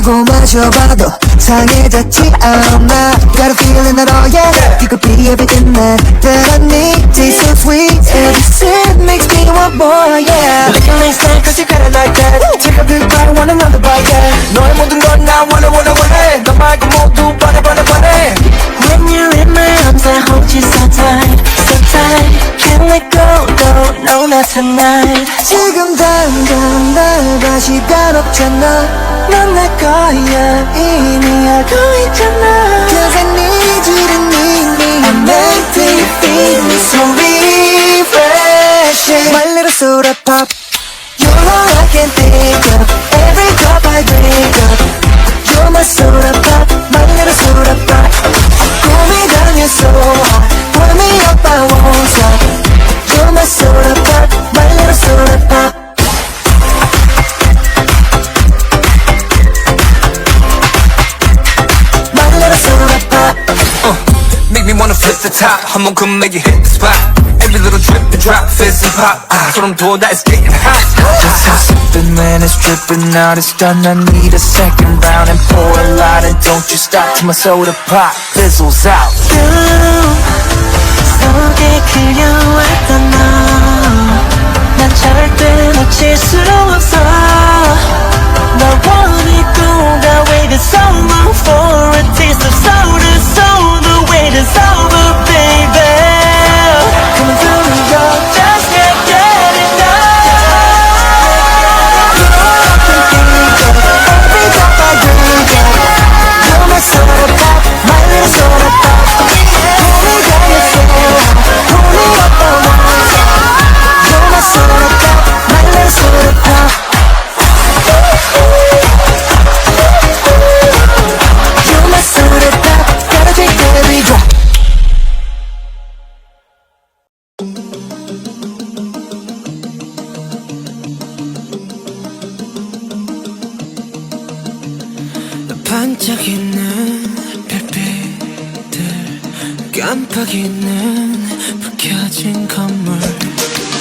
마시고 마셔봐도 상해졌지 않아 Got a feeling that oh yeah You could be everything that, that I need Taste so sweet Every sip makes me want more yeah Looking like that cause you got it like that Take a big bite want another bite yeah 너의 모든 건나 원해 원해 원해 너 말고 모두 바래 바래 바래 When you're in my arms I hold you so tight So tight Can't let go Not tonight 지금 당장 날 다시 변없잖아 넌 내 거야 이미 알고 있잖아 Cause I need you to need me I'm empty feeling so refreshing My little soda pop You're all I can think of Every cup I drink up You're my soda pop the top. 한번 come make it hit the spot. Every little drip and drop, fizz and pop. 아, 소름 돋아, it's getting hot. Just so sipping when it's dripping out It's done, I need a second round And pour a lot and don't you stop Till my soda pop fizzles out 속에 그려왔던 너난 절대 놓칠 수 없어 반짝이는 별빛들 깜빡이는 불 켜진 건물.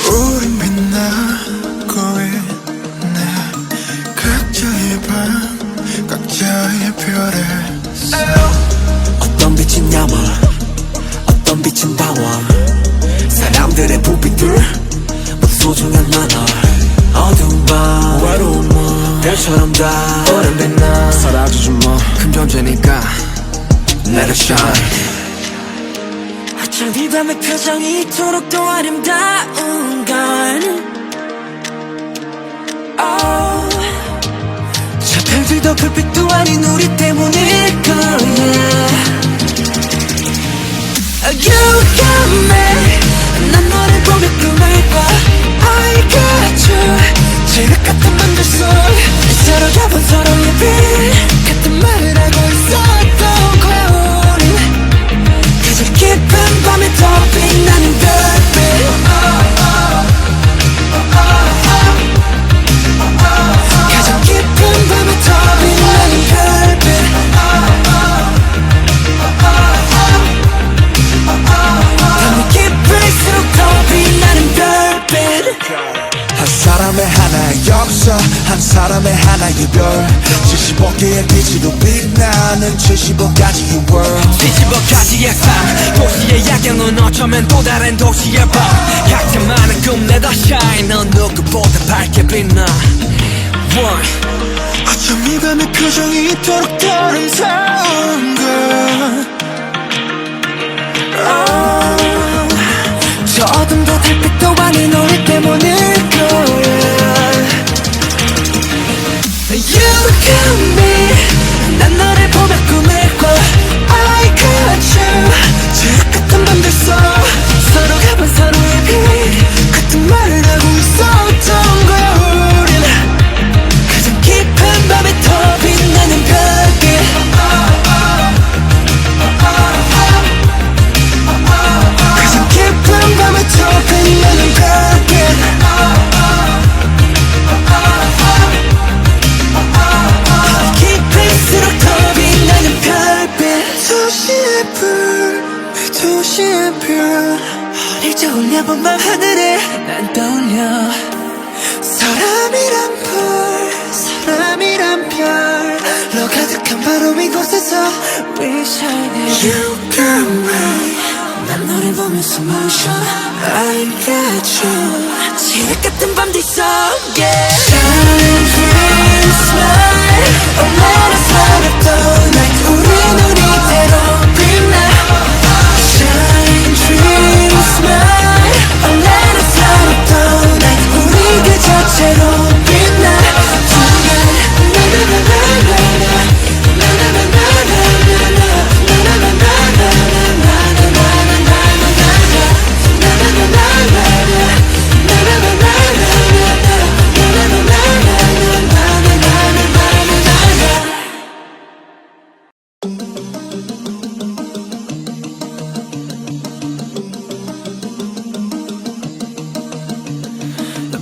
우린 빛나고 있네. 각자의 방 각자의 별에. 어떤 빛은 야물 어떤 빛은 다원. 사람들의 부비들 모두 소중한 만화. 밤 별처럼 다 오랜 빛나 사라지지 뭐큰 존재니까 Let it shine. 어쩜 이 밤의 표정이 이토록 더 아름다운 건 oh. 저 별들도 불빛도 아닌 우리 때문일 거야. You got me 난 너를 보며 꿈을 꿔. I got you 지륵 같은 맘 들속 한 사람의 하나의 별 75개의 빛으로 빛나는 75가지의 world 75가지의 삶, 도시의 야경은 어쩌면 또 다른 도시의 밤. 각자 많은 꿈 내다 shine. 넌 누구보다 밝게 빛나. One. 어쩜 이 밤의 표정이 이토록 더 아름다운 걸 내려본 밤하늘에 난 떠올려. 사람이란 불 사람이란 별로 가득한 바로 이곳에서 We shining You got me. 난 너를 보면서 멈춰 I got you. 지옥 같은 밤도 있어 yeah.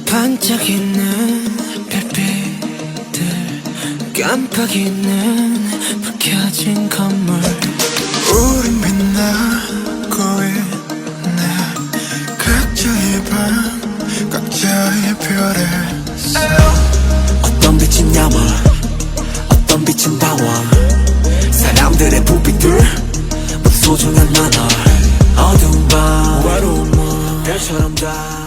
반짝이는 별빛들 깜빡이는 불 켜진 건물. 우린 빛나고 있네. 각자의 밤 각자의 별에서. 어떤 빛은 야물 어떤 빛은 다원 사람들의 부비들. 모두 소중한 만화. 어두운 밤 외로운 밤 별처럼 다